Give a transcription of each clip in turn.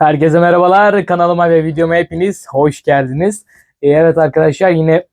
Herkese merhabalar. Kanalıma ve videoma hepiniz hoş geldiniz. Ee, Evet arkadaşlar yine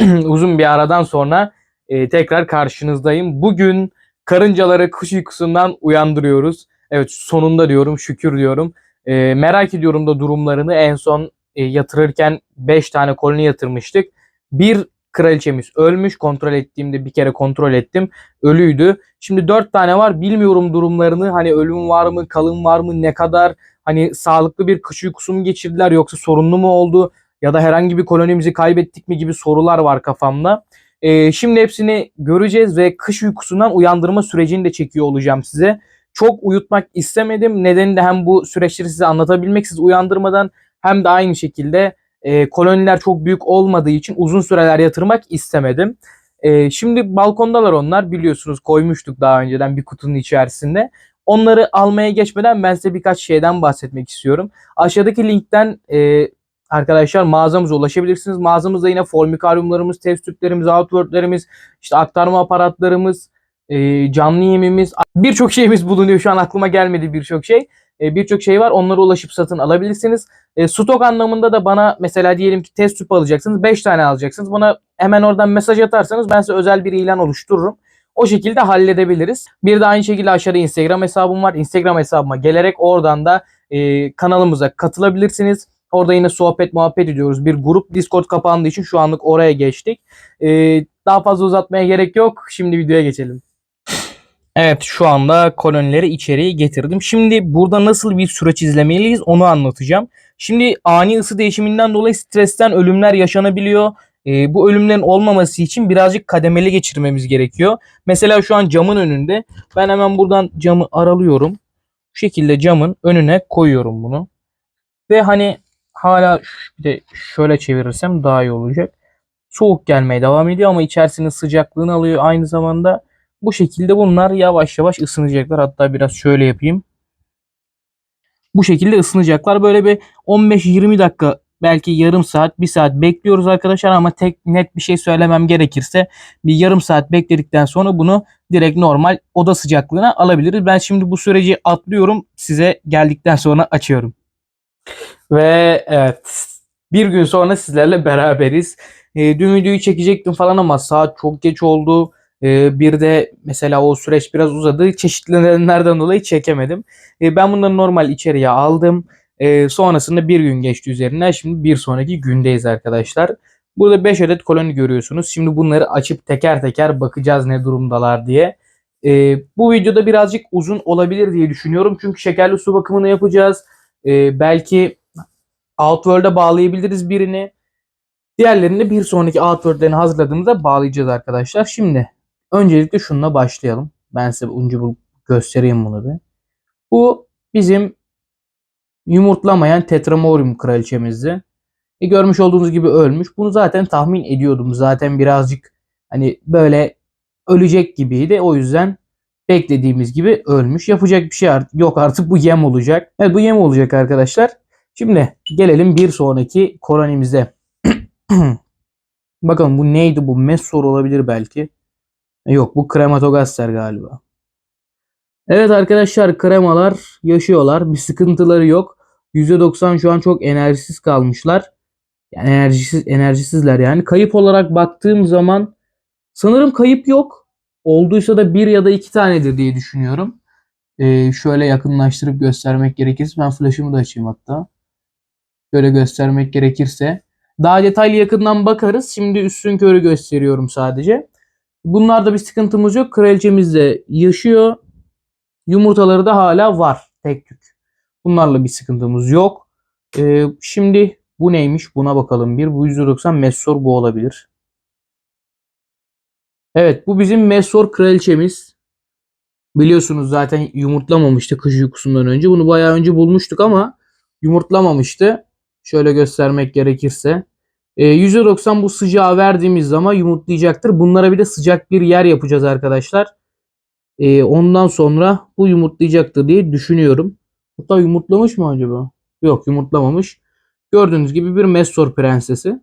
uzun bir aradan sonra e, tekrar karşınızdayım. Bugün karıncaları kuş uykusundan uyandırıyoruz. Evet sonunda diyorum şükür diyorum. Ee, merak ediyorum da durumlarını. En son e, yatırırken 5 tane koloni yatırmıştık. Bir kraliçemiz ölmüş. Kontrol ettiğimde bir kere kontrol ettim. Ölüydü. Şimdi 4 tane var. Bilmiyorum durumlarını. Hani ölüm var mı, kalım var mı, ne kadar hani sağlıklı bir kış uykusu mu geçirdiler yoksa sorunlu mu oldu ya da herhangi bir kolonimizi kaybettik mi gibi sorular var kafamda. Ee, şimdi hepsini göreceğiz ve kış uykusundan uyandırma sürecini de çekiyor olacağım size. Çok uyutmak istemedim. Nedeni de hem bu süreçleri size anlatabilmek sizi uyandırmadan hem de aynı şekilde e, koloniler çok büyük olmadığı için uzun süreler yatırmak istemedim. E, şimdi balkondalar onlar biliyorsunuz koymuştuk daha önceden bir kutunun içerisinde. Onları almaya geçmeden ben size birkaç şeyden bahsetmek istiyorum. Aşağıdaki linkten e, arkadaşlar mağazamıza ulaşabilirsiniz. Mağazamızda yine formikaryumlarımız, test tüplerimiz, outwardlarımız, işte aktarma aparatlarımız, e, canlı yemimiz, birçok şeyimiz bulunuyor. Şu an aklıma gelmedi birçok şey. E, birçok şey var. Onlara ulaşıp satın alabilirsiniz. E, stok anlamında da bana mesela diyelim ki test tüp alacaksınız. 5 tane alacaksınız. Bana hemen oradan mesaj atarsanız ben size özel bir ilan oluştururum. O şekilde halledebiliriz. Bir de aynı şekilde aşağıda Instagram hesabım var. Instagram hesabıma gelerek oradan da e, kanalımıza katılabilirsiniz. Orada yine sohbet muhabbet ediyoruz. Bir grup Discord kapandığı için şu anlık oraya geçtik. E, daha fazla uzatmaya gerek yok. Şimdi videoya geçelim. Evet şu anda kolonileri içeriye getirdim. Şimdi burada nasıl bir süreç izlemeliyiz onu anlatacağım. Şimdi ani ısı değişiminden dolayı stresten ölümler yaşanabiliyor. Ee, bu ölümlerin olmaması için birazcık kademeli geçirmemiz gerekiyor. Mesela şu an camın önünde. Ben hemen buradan camı aralıyorum. Bu şekilde camın önüne koyuyorum bunu. Ve hani hala bir de şöyle çevirirsem daha iyi olacak. Soğuk gelmeye devam ediyor ama içerisinin sıcaklığını alıyor aynı zamanda. Bu şekilde bunlar yavaş yavaş ısınacaklar. Hatta biraz şöyle yapayım. Bu şekilde ısınacaklar. Böyle bir 15-20 dakika belki yarım saat, bir saat bekliyoruz arkadaşlar ama tek net bir şey söylemem gerekirse bir yarım saat bekledikten sonra bunu direkt normal oda sıcaklığına alabiliriz. Ben şimdi bu süreci atlıyorum. Size geldikten sonra açıyorum. Ve evet bir gün sonra sizlerle beraberiz. E, dün videoyu çekecektim falan ama saat çok geç oldu. E, bir de mesela o süreç biraz uzadı. Çeşitli nedenlerden dolayı çekemedim. E, ben bunları normal içeriye aldım. E, sonrasında bir gün geçti üzerinden. Şimdi bir sonraki gündeyiz arkadaşlar. Burada 5 adet koloni görüyorsunuz. Şimdi bunları açıp teker teker bakacağız ne durumdalar diye. E, bu videoda birazcık uzun olabilir diye düşünüyorum. Çünkü şekerli su bakımını yapacağız. E, belki Outworld'a bağlayabiliriz birini. Diğerlerini bir sonraki Outworld'lerini hazırladığımızda bağlayacağız arkadaşlar. Şimdi öncelikle şununla başlayalım. Ben size önce bu göstereyim bunu bir. Bu bizim yumurtlamayan Tetramorium kraliçemizdi. E, görmüş olduğunuz gibi ölmüş. Bunu zaten tahmin ediyordum. Zaten birazcık hani böyle ölecek gibiydi. O yüzden beklediğimiz gibi ölmüş. Yapacak bir şey yok artık bu yem olacak. Evet bu yem olacak arkadaşlar. Şimdi gelelim bir sonraki kolonimize. Bakalım bu neydi bu? Messor olabilir belki. E, Yok bu krematogaster galiba. Evet arkadaşlar kremalar yaşıyorlar. Bir sıkıntıları yok. %90 şu an çok enerjisiz kalmışlar. Yani enerjisiz enerjisizler yani. Kayıp olarak baktığım zaman sanırım kayıp yok. Olduysa da bir ya da iki tanedir diye düşünüyorum. Ee, şöyle yakınlaştırıp göstermek gerekirse ben flash'ımı da açayım hatta. Şöyle göstermek gerekirse. Daha detaylı yakından bakarız. Şimdi üstün körü gösteriyorum sadece. Bunlarda bir sıkıntımız yok. Kraliçemiz de yaşıyor. Yumurtaları da hala var. Tek tük. Bunlarla bir sıkıntımız yok. Ee, şimdi bu neymiş? Buna bakalım bir. Bu %90 Messor bu olabilir. Evet bu bizim Messor kraliçemiz. Biliyorsunuz zaten yumurtlamamıştı kış uykusundan önce. Bunu bayağı önce bulmuştuk ama yumurtlamamıştı. Şöyle göstermek gerekirse. E, %90 bu sıcağı verdiğimiz zaman yumurtlayacaktır. Bunlara bir de sıcak bir yer yapacağız arkadaşlar. E, ondan sonra bu yumurtlayacaktır diye düşünüyorum. Hatta yumurtlamış mı acaba? Yok yumurtlamamış. Gördüğünüz gibi bir Messor prensesi.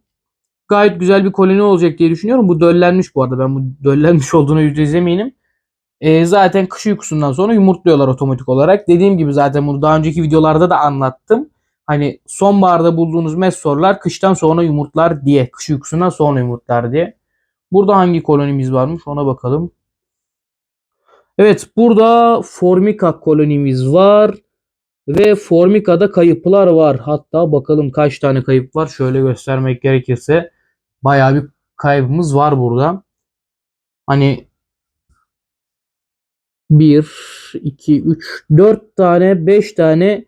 Gayet güzel bir koloni olacak diye düşünüyorum. Bu döllenmiş bu arada. Ben bu döllenmiş olduğuna %100 eminim. E, zaten kış uykusundan sonra yumurtluyorlar otomatik olarak. Dediğim gibi zaten bunu daha önceki videolarda da anlattım. Hani sonbaharda bulduğunuz mesorlar kıştan sonra yumurtlar diye. Kış uykusundan sonra yumurtlar diye. Burada hangi kolonimiz varmış ona bakalım. Evet burada Formica kolonimiz var. Ve Formica'da kayıplar var. Hatta bakalım kaç tane kayıp var. Şöyle göstermek gerekirse bayağı bir kaybımız var burada. Hani 1, 2, 3, 4 tane, 5 tane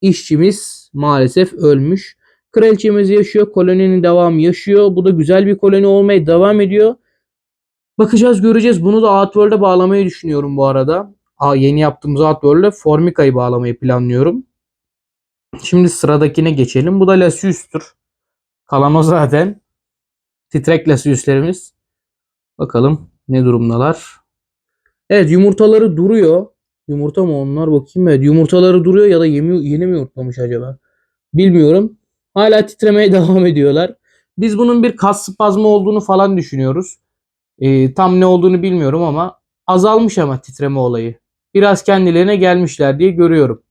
işçimiz maalesef ölmüş. Kraliçemiz yaşıyor. Koloninin devamı yaşıyor. Bu da güzel bir koloni olmaya devam ediyor. Bakacağız göreceğiz. Bunu da Outworld'e bağlamayı düşünüyorum bu arada. Yeni yaptığımız Outworld'e Formica'yı bağlamayı planlıyorum. Şimdi sıradakine geçelim. Bu da Lasius'tur. Kalan o zaten. Titrek Lasius'lerimiz. Bakalım ne durumdalar. Evet yumurtaları duruyor. Yumurta mı onlar bakayım. Evet yumurtaları duruyor ya da yeni, yeni mi yumurtlamış acaba? Bilmiyorum. Hala titremeye devam ediyorlar. Biz bunun bir kas spazmı olduğunu falan düşünüyoruz. Ee, tam ne olduğunu bilmiyorum ama azalmış ama titreme olayı. Biraz kendilerine gelmişler diye görüyorum.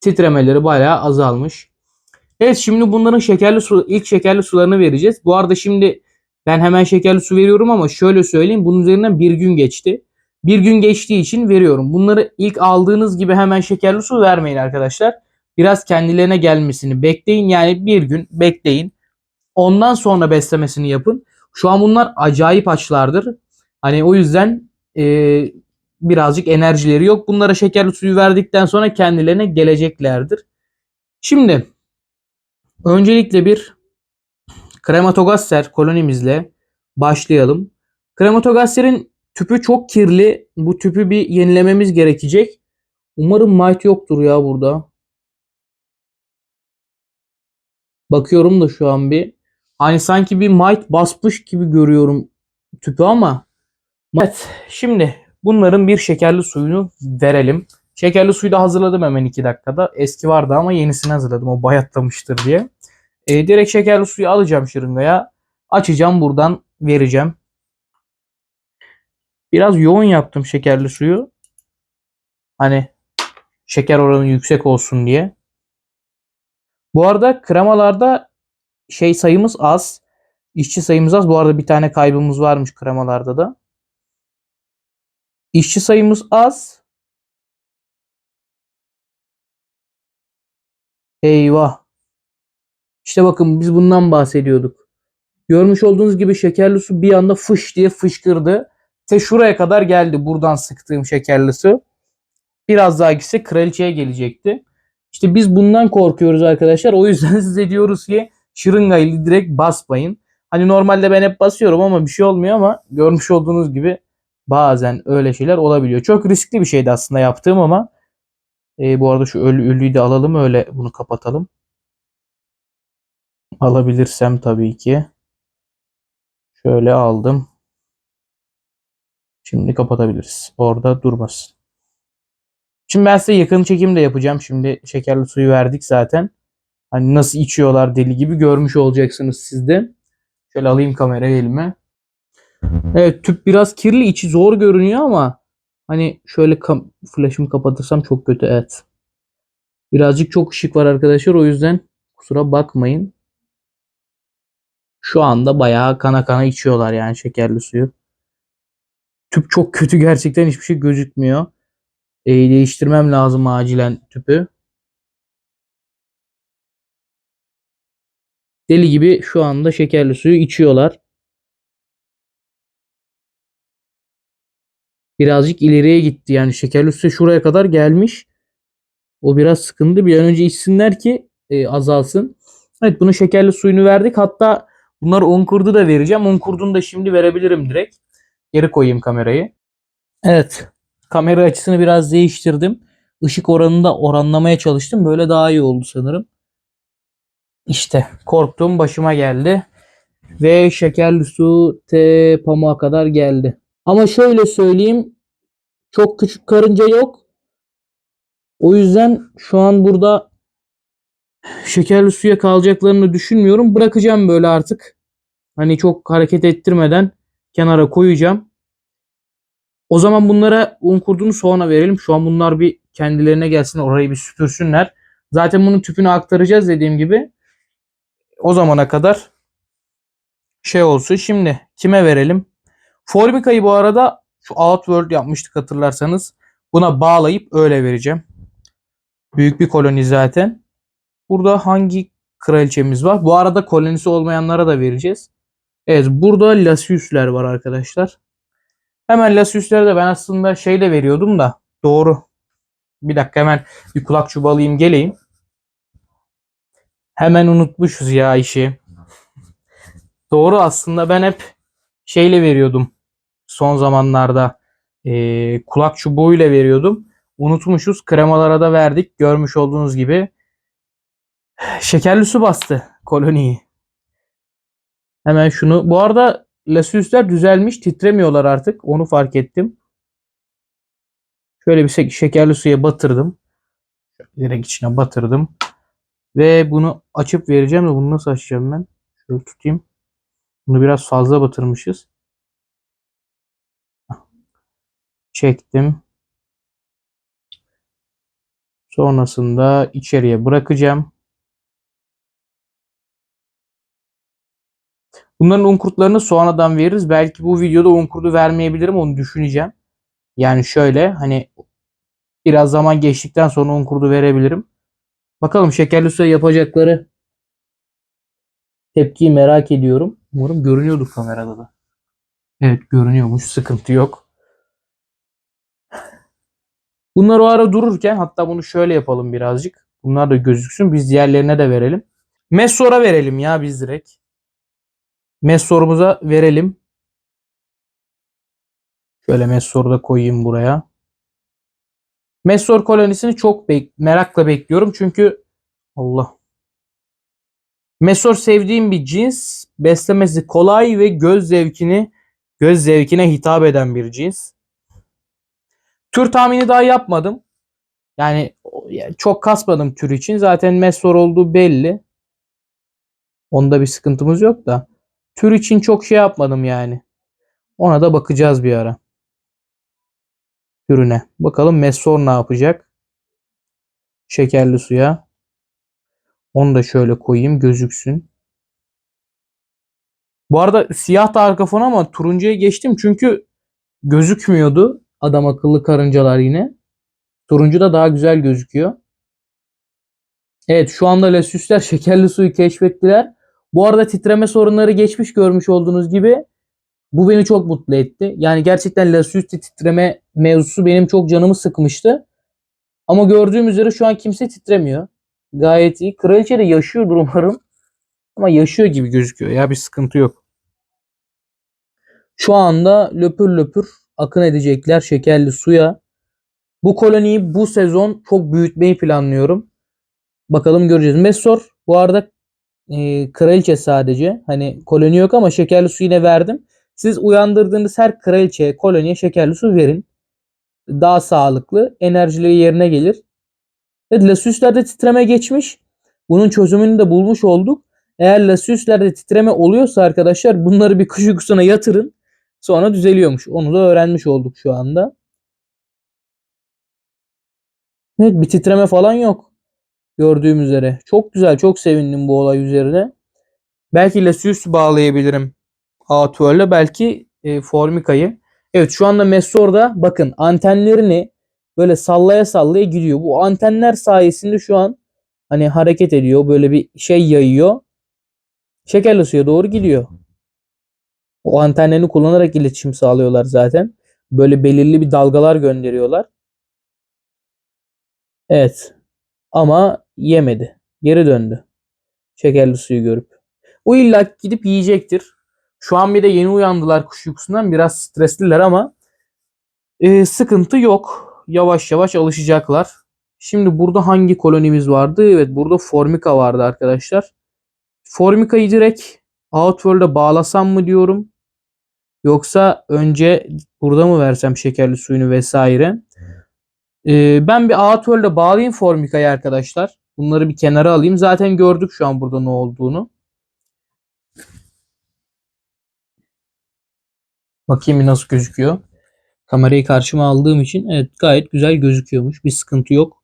Titremeleri bayağı azalmış. Evet şimdi bunların şekerli su ilk şekerli sularını vereceğiz. Bu arada şimdi ben hemen şekerli su veriyorum ama şöyle söyleyeyim bunun üzerinden bir gün geçti. Bir gün geçtiği için veriyorum. Bunları ilk aldığınız gibi hemen şekerli su vermeyin arkadaşlar. Biraz kendilerine gelmesini bekleyin. Yani bir gün bekleyin. Ondan sonra beslemesini yapın. Şu an bunlar acayip açlardır. Hani o yüzden e, birazcık enerjileri yok. Bunlara şekerli suyu verdikten sonra kendilerine geleceklerdir. Şimdi öncelikle bir krematogasser kolonimizle başlayalım. Krematogasser'in tüpü çok kirli. Bu tüpü bir yenilememiz gerekecek. Umarım might yoktur ya burada. Bakıyorum da şu an bir. Hani sanki bir might basmış gibi görüyorum tüpü ama. Evet şimdi bunların bir şekerli suyunu verelim. Şekerli suyu da hazırladım hemen 2 dakikada. Eski vardı ama yenisini hazırladım. O bayatlamıştır diye. E, direkt şekerli suyu alacağım şırıngaya. Açacağım buradan vereceğim. Biraz yoğun yaptım şekerli suyu. Hani şeker oranı yüksek olsun diye. Bu arada kremalarda şey sayımız az. İşçi sayımız az. Bu arada bir tane kaybımız varmış kremalarda da. İşçi sayımız az. Eyvah. İşte bakın biz bundan bahsediyorduk. Görmüş olduğunuz gibi şekerli su bir anda fış diye fışkırdı. Te şuraya kadar geldi buradan sıktığım şekerli su. Biraz daha gitse kraliçeye gelecekti. İşte biz bundan korkuyoruz arkadaşlar. O yüzden size diyoruz ki şırıngayla direkt basmayın. Hani normalde ben hep basıyorum ama bir şey olmuyor ama görmüş olduğunuz gibi bazen öyle şeyler olabiliyor. Çok riskli bir şeydi aslında yaptığım ama e, bu arada şu ölü ölüyü de alalım öyle bunu kapatalım. Alabilirsem tabii ki. Şöyle aldım. Şimdi kapatabiliriz. Orada durmasın. Şimdi ben size yakın çekim de yapacağım. Şimdi şekerli suyu verdik zaten. Hani nasıl içiyorlar deli gibi görmüş olacaksınız siz de. Şöyle alayım kamerayı elime. Evet tüp biraz kirli. içi zor görünüyor ama hani şöyle kam flash'ımı kapatırsam çok kötü. Evet. Birazcık çok ışık var arkadaşlar. O yüzden kusura bakmayın. Şu anda bayağı kana kana içiyorlar yani şekerli suyu. Tüp çok kötü gerçekten hiçbir şey gözükmüyor. E, değiştirmem lazım acilen tüpü. Deli gibi şu anda şekerli suyu içiyorlar. Birazcık ileriye gitti yani şekerli su şuraya kadar gelmiş. O biraz sıkıntı. Bir an önce içsinler ki e, azalsın. Evet bunun şekerli suyunu verdik. Hatta bunları 10 kurdu da vereceğim. 10 kurdunu da şimdi verebilirim direkt. Geri koyayım kamerayı. Evet. Kamera açısını biraz değiştirdim. Işık oranını da oranlamaya çalıştım. Böyle daha iyi oldu sanırım. İşte korktuğum başıma geldi. Ve şekerli su te pamuğa kadar geldi. Ama şöyle söyleyeyim. Çok küçük karınca yok. O yüzden şu an burada şekerli suya kalacaklarını düşünmüyorum. Bırakacağım böyle artık. Hani çok hareket ettirmeden kenara koyacağım. O zaman bunlara un kurdunu sonra verelim. Şu an bunlar bir kendilerine gelsin orayı bir süpürsünler. Zaten bunun tüpünü aktaracağız dediğim gibi. O zamana kadar şey olsun. Şimdi kime verelim? Formica'yı bu arada şu Outworld yapmıştık hatırlarsanız. Buna bağlayıp öyle vereceğim. Büyük bir koloni zaten. Burada hangi kraliçemiz var? Bu arada kolonisi olmayanlara da vereceğiz. Evet burada Lasius'ler var arkadaşlar. Hemen Lasius'lere de ben aslında şeyle veriyordum da. Doğru. Bir dakika hemen bir kulak çubuğu alayım geleyim. Hemen unutmuşuz ya işi. Doğru aslında ben hep şeyle veriyordum. Son zamanlarda Ee, kulak çubuğuyla veriyordum. Unutmuşuz. Kremalara da verdik. Görmüş olduğunuz gibi. Şekerli su bastı koloniyi. Hemen şunu. Bu arada Lasius'ler düzelmiş. Titremiyorlar artık. Onu fark ettim. Şöyle bir şek- şekerli suya batırdım. Direkt içine batırdım. Ve bunu açıp vereceğim de bunu nasıl açacağım ben? Şöyle tutayım. Bunu biraz fazla batırmışız. Çektim. Sonrasında içeriye bırakacağım. Bunların un kurtlarını sonradan veririz. Belki bu videoda un kurdu vermeyebilirim onu düşüneceğim. Yani şöyle hani biraz zaman geçtikten sonra un kurdu verebilirim. Bakalım şekerli suya yapacakları tepkiyi merak ediyorum. Umarım görünüyordur kamerada da. Evet görünüyormuş. Sıkıntı yok. Bunlar o ara dururken hatta bunu şöyle yapalım birazcık. Bunlar da gözüksün. Biz diğerlerine de verelim. Messor'a verelim ya biz direkt. Messor'umuza verelim. Şöyle Messor'u da koyayım buraya. Messor kolonisini çok bek merakla bekliyorum. Çünkü Allah. Messor sevdiğim bir cins. Beslemesi kolay ve göz zevkini göz zevkine hitap eden bir cins. Tür tahmini daha yapmadım. Yani çok kasmadım tür için. Zaten Messor olduğu belli. Onda bir sıkıntımız yok da. Tür için çok şey yapmadım yani. Ona da bakacağız bir ara. Türüne. Bakalım Messor ne yapacak? Şekerli suya. Onu da şöyle koyayım gözüksün. Bu arada siyah da arka fon ama turuncuya geçtim çünkü gözükmüyordu. Adam akıllı karıncalar yine. Turuncu da daha güzel gözüküyor. Evet şu anda Lesius'ler şekerli suyu keşfettiler. Bu arada titreme sorunları geçmiş görmüş olduğunuz gibi. Bu beni çok mutlu etti. Yani gerçekten Lesius'te titreme mevzusu benim çok canımı sıkmıştı. Ama gördüğüm üzere şu an kimse titremiyor. Gayet iyi. Kraliçe de yaşıyordur umarım. Ama yaşıyor gibi gözüküyor ya bir sıkıntı yok. Şu anda löpür löpür akın edecekler şekerli suya. Bu koloniyi bu sezon çok büyütmeyi planlıyorum. Bakalım göreceğiz. Messor bu arada e, kraliçe sadece. Hani koloni yok ama şekerli su yine verdim. Siz uyandırdığınız her kraliçeye, koloniye şekerli su verin. Daha sağlıklı. Enerjileri yerine gelir. Evet, Lasius'lerde titreme geçmiş. Bunun çözümünü de bulmuş olduk. Eğer Lasius'lerde titreme oluyorsa arkadaşlar bunları bir kış uykusuna yatırın. Sonra düzeliyormuş. Onu da öğrenmiş olduk şu anda. Evet bir titreme falan yok. Gördüğüm üzere. Çok güzel. Çok sevindim bu olay üzerine. Belki Lasius'u bağlayabilirim. Atuel'le belki e, Formica'yı. Evet şu anda Messor'da bakın antenlerini böyle sallaya sallaya gidiyor. Bu antenler sayesinde şu an hani hareket ediyor. Böyle bir şey yayıyor. Şekerli suya doğru gidiyor. O antenlerini kullanarak iletişim sağlıyorlar zaten. Böyle belirli bir dalgalar gönderiyorlar. Evet. Ama yemedi. Geri döndü. Şekerli suyu görüp. O illa gidip yiyecektir. Şu an bir de yeni uyandılar kuş uykusundan. Biraz stresliler ama e, sıkıntı yok. Yavaş yavaş alışacaklar. Şimdi burada hangi kolonimiz vardı? Evet burada Formica vardı arkadaşlar. Formica'yı direkt Outworld'e bağlasam mı diyorum. Yoksa önce burada mı versem şekerli suyunu vesaire. Ee, ben bir Outworld'e bağlayayım Formica'yı arkadaşlar. Bunları bir kenara alayım. Zaten gördük şu an burada ne olduğunu. Bakayım nasıl gözüküyor. Kamerayı karşıma aldığım için evet gayet güzel gözüküyormuş. Bir sıkıntı yok.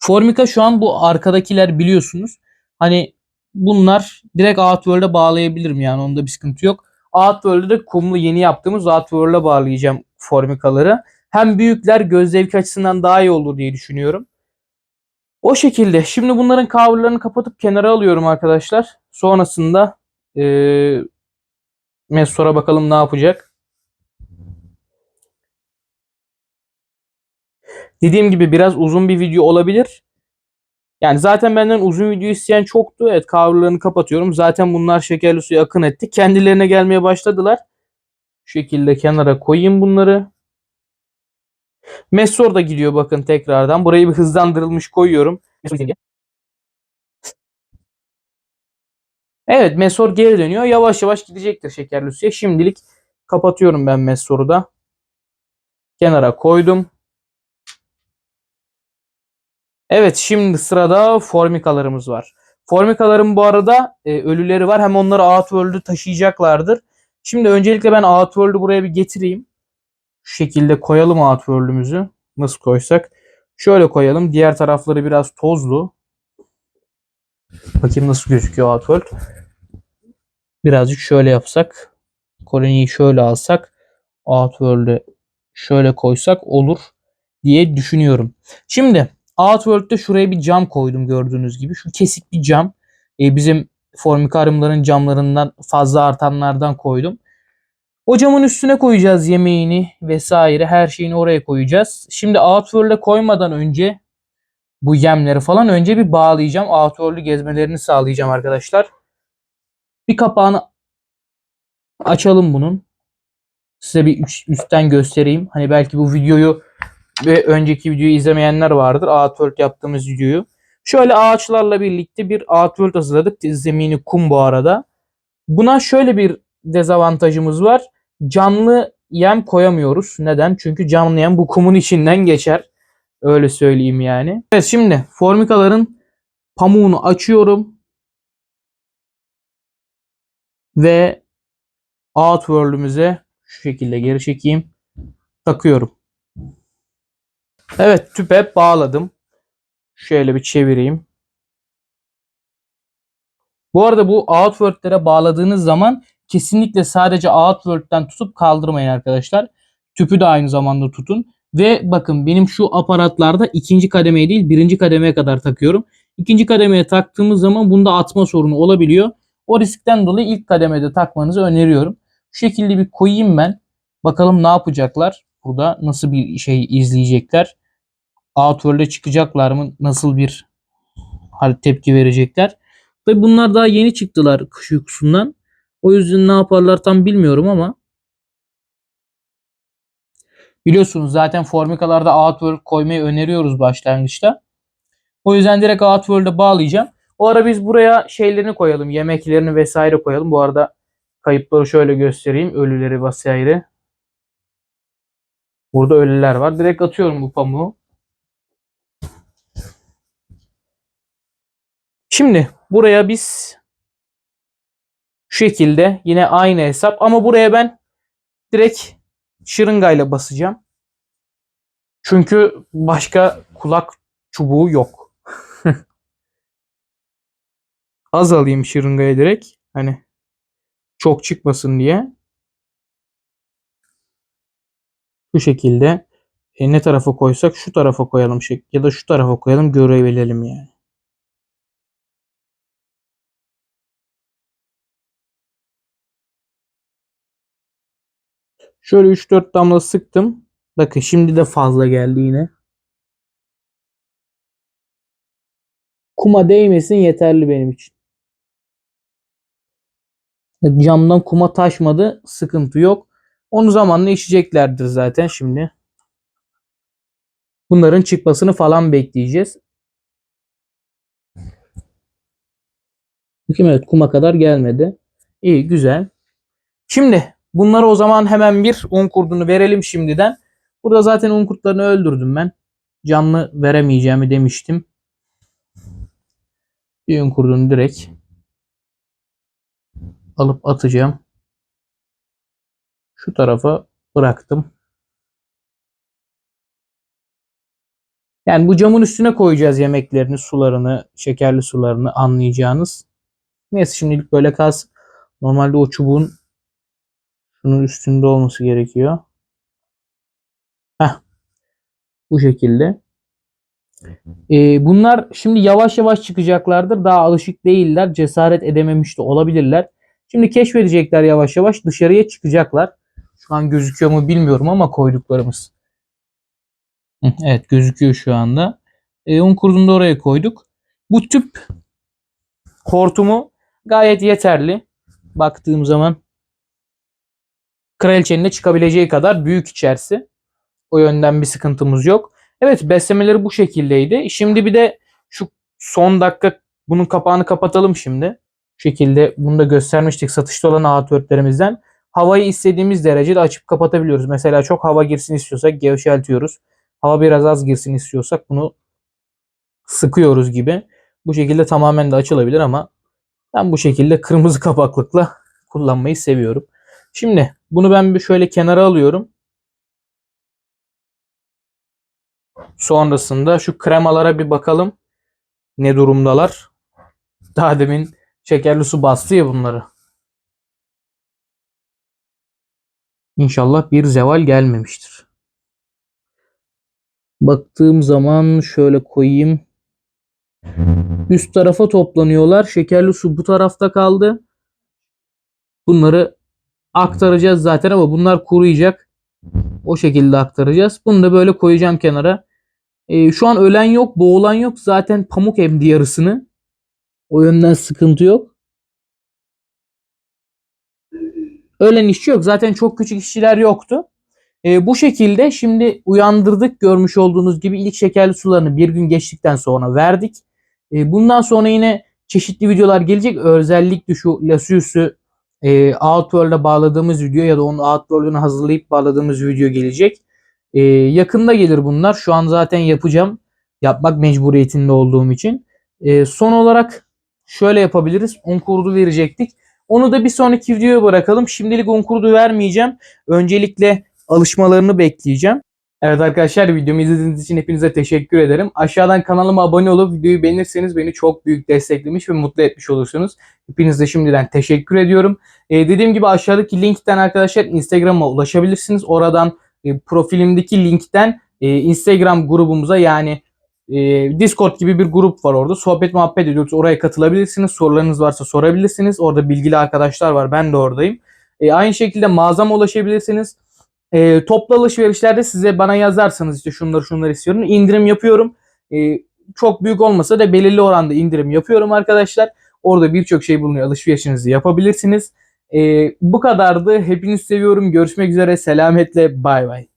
Formica şu an bu arkadakiler biliyorsunuz. Hani bunlar direkt Outworld'e bağlayabilirim yani onda bir sıkıntı yok. Outworld'e de kumlu yeni yaptığımız Outworld'e bağlayacağım Formica'ları. Hem büyükler göz zevki açısından daha iyi olur diye düşünüyorum. O şekilde. Şimdi bunların coverlarını kapatıp kenara alıyorum arkadaşlar. Sonrasında eee Messor'a bakalım ne yapacak. Dediğim gibi biraz uzun bir video olabilir. Yani zaten benden uzun video isteyen çoktu. Evet coverlarını kapatıyorum. Zaten bunlar şekerli suya akın etti. Kendilerine gelmeye başladılar. Şu şekilde kenara koyayım bunları. Messor da gidiyor bakın tekrardan. Burayı bir hızlandırılmış koyuyorum. Evet Messor geri dönüyor. Yavaş yavaş gidecektir şekerli suya. Şimdilik kapatıyorum ben Messor'u da. Kenara koydum. Evet şimdi sırada formikalarımız var. Formikaların bu arada e, ölüleri var. Hem onları Outworld'ü taşıyacaklardır. Şimdi öncelikle ben Outworld'ü buraya bir getireyim. Şu şekilde koyalım Outworld'ümüzü. Nasıl koysak? Şöyle koyalım. Diğer tarafları biraz tozlu. Bakayım nasıl gözüküyor Outworld. Birazcık şöyle yapsak. Koloniyi şöyle alsak. Outworld'ü şöyle koysak olur diye düşünüyorum. Şimdi Outworld'de şuraya bir cam koydum gördüğünüz gibi. Şu kesik bir cam. E, bizim formikariumların camlarından fazla artanlardan koydum. O camın üstüne koyacağız yemeğini vesaire her şeyini oraya koyacağız. Şimdi Outworld'e koymadan önce bu yemleri falan önce bir bağlayacağım. Outworld'ü gezmelerini sağlayacağım arkadaşlar. Bir kapağını açalım bunun. Size bir üstten göstereyim. Hani belki bu videoyu ve önceki videoyu izlemeyenler vardır. Outworld yaptığımız videoyu. Şöyle ağaçlarla birlikte bir Outworld hazırladık. Zemini kum bu arada. Buna şöyle bir dezavantajımız var. Canlı yem koyamıyoruz. Neden? Çünkü canlı yem bu kumun içinden geçer. Öyle söyleyeyim yani. Evet şimdi formikaların pamuğunu açıyorum. Ve Outworld'ümüze şu şekilde geri çekeyim. Takıyorum. Evet tüpe bağladım. Şöyle bir çevireyim. Bu arada bu Outworld'lere bağladığınız zaman kesinlikle sadece Outworld'den tutup kaldırmayın arkadaşlar. Tüpü de aynı zamanda tutun. Ve bakın benim şu aparatlarda ikinci kademeye değil birinci kademeye kadar takıyorum. İkinci kademeye taktığımız zaman bunda atma sorunu olabiliyor. O riskten dolayı ilk kademede takmanızı öneriyorum. Şu şekilde bir koyayım ben. Bakalım ne yapacaklar. Burada nasıl bir şey izleyecekler. Outworld'e çıkacaklar mı? Nasıl bir tepki verecekler? Tabi bunlar daha yeni çıktılar kış uykusundan. O yüzden ne yaparlar tam bilmiyorum ama biliyorsunuz zaten formikalarda Outworld koymayı öneriyoruz başlangıçta. O yüzden direkt Outworld'e bağlayacağım. O ara biz buraya şeylerini koyalım. Yemeklerini vesaire koyalım. Bu arada kayıpları şöyle göstereyim. Ölüleri vesaire. Burada ölüler var. Direkt atıyorum bu pamuğu. Şimdi buraya biz şu şekilde yine aynı hesap ama buraya ben direkt şırıngayla basacağım. Çünkü başka kulak çubuğu yok. Az alayım şırıngaya direkt. Hani çok çıkmasın diye. Bu şekilde e, ne tarafa koysak şu tarafa koyalım ya da şu tarafa koyalım görebilelim yani. Şöyle 3-4 damla sıktım. Bakın şimdi de fazla geldi yine. Kuma değmesin yeterli benim için. Camdan kuma taşmadı. Sıkıntı yok. Onu zamanla içeceklerdir zaten şimdi. Bunların çıkmasını falan bekleyeceğiz. Bakayım evet kuma kadar gelmedi. İyi güzel. Şimdi bunları o zaman hemen bir un kurdunu verelim şimdiden. Burada zaten un kurtlarını öldürdüm ben. Canlı veremeyeceğimi demiştim. Bir un kurdunu direkt alıp atacağım. şu tarafa bıraktım. Yani bu camın üstüne koyacağız yemeklerini, sularını, şekerli sularını anlayacağınız. Neyse şimdilik böyle kalsın. Normalde o çubuğun şunun üstünde olması gerekiyor. Heh. Bu şekilde. Ee, bunlar şimdi yavaş yavaş çıkacaklardır. Daha alışık değiller. Cesaret edememiş de olabilirler. Şimdi keşfedecekler yavaş yavaş. Dışarıya çıkacaklar. Şu an gözüküyor mu bilmiyorum ama koyduklarımız. Evet gözüküyor şu anda. E, un kurdunu da oraya koyduk. Bu tüp hortumu gayet yeterli. Baktığım zaman kraliçenin de çıkabileceği kadar büyük içerisi. O yönden bir sıkıntımız yok. Evet beslemeleri bu şekildeydi. Şimdi bir de şu son dakika bunun kapağını kapatalım şimdi. Şu şekilde bunu da göstermiştik satışta olan A4'lerimizden. Havayı istediğimiz derecede açıp kapatabiliyoruz. Mesela çok hava girsin istiyorsak gevşeltiyoruz. Hava biraz az girsin istiyorsak bunu sıkıyoruz gibi. Bu şekilde tamamen de açılabilir ama ben bu şekilde kırmızı kapaklıkla kullanmayı seviyorum. Şimdi bunu ben bir şöyle kenara alıyorum. Sonrasında şu kremalara bir bakalım. Ne durumdalar? Daha demin şekerli su bastı ya bunları. İnşallah bir zeval gelmemiştir. Baktığım zaman şöyle koyayım. Üst tarafa toplanıyorlar. Şekerli su bu tarafta kaldı. Bunları aktaracağız zaten ama bunlar kuruyacak. O şekilde aktaracağız. Bunu da böyle koyacağım kenara. Ee, şu an ölen yok, boğulan yok. Zaten pamuk emdi yarısını. O yönden sıkıntı yok. Ölen işçi yok. Zaten çok küçük işçiler yoktu. Ee, bu şekilde şimdi uyandırdık. Görmüş olduğunuz gibi ilk şekerli sularını bir gün geçtikten sonra verdik. Ee, bundan sonra yine çeşitli videolar gelecek. Özellikle şu Lasius'u e, Outworld'a bağladığımız video ya da onun Outworld'unu hazırlayıp bağladığımız video gelecek. Ee, yakında gelir bunlar. Şu an zaten yapacağım. Yapmak mecburiyetinde olduğum için. Ee, son olarak şöyle yapabiliriz. 10 kurdu verecektik. Onu da bir sonraki videoya bırakalım. Şimdilik 10 kurdu vermeyeceğim. Öncelikle alışmalarını bekleyeceğim. Evet arkadaşlar videomu izlediğiniz için hepinize teşekkür ederim. Aşağıdan kanalıma abone olup videoyu beğenirseniz beni çok büyük desteklemiş ve mutlu etmiş olursunuz. Hepinize şimdiden teşekkür ediyorum. Ee, dediğim gibi aşağıdaki linkten arkadaşlar Instagram'a ulaşabilirsiniz. Oradan e, profilimdeki linkten e, Instagram grubumuza yani e, Discord gibi bir grup var orada. Sohbet muhabbet ediyoruz. Oraya katılabilirsiniz. Sorularınız varsa sorabilirsiniz. Orada bilgili arkadaşlar var. Ben de oradayım. E, aynı şekilde mağazama ulaşabilirsiniz. E, toplu alışverişlerde size bana yazarsanız işte şunları şunları istiyorum. indirim yapıyorum. E, çok büyük olmasa da belirli oranda indirim yapıyorum arkadaşlar. Orada birçok şey bulunuyor. Alışverişinizi yapabilirsiniz. E, bu kadardı. Hepinizi seviyorum. Görüşmek üzere. Selametle. Bay bay.